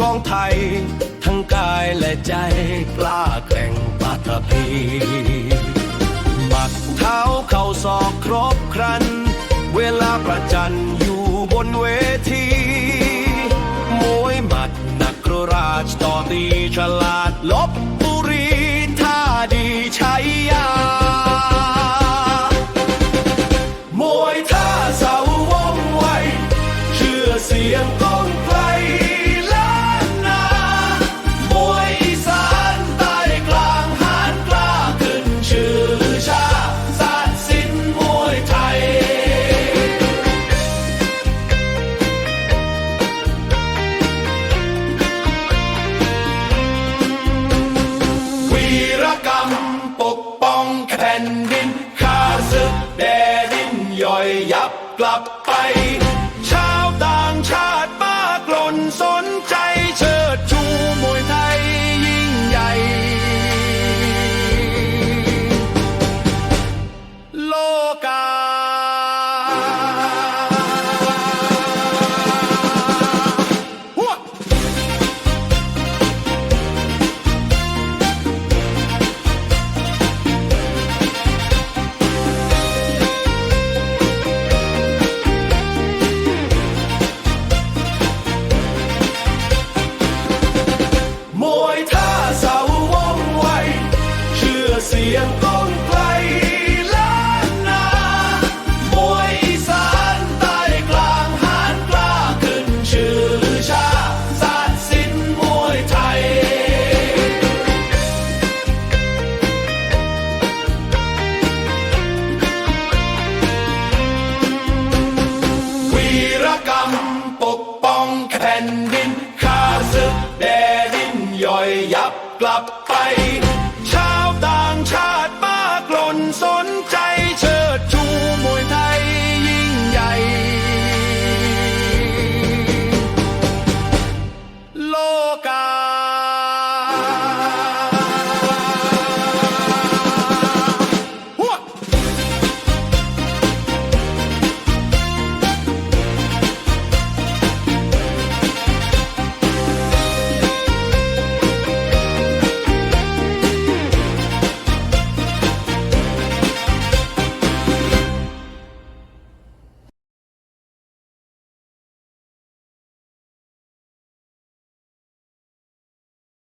ของไทย ทั้งกายและใจกล้าแกร่งปัตภีหมัดเท้าเข่าศอกครบครัน เวลาประจันอยู่บนเวทีมวยหมัดนักราชต่อตีฉลาดลบบุรีท่าดีชัยยามวยท่าเสาวงไวเชื่อเสียงก้อง ผ่น ยงก้องไกลล้านนามวยอีสานใต้กลางหานกล้าขึ้นชื่อชาศาสตร์ศิลป์มวยไทย วีรกรรมปกป้องแผ่นดินข้าศึกแดดินย่อยยับกลับไป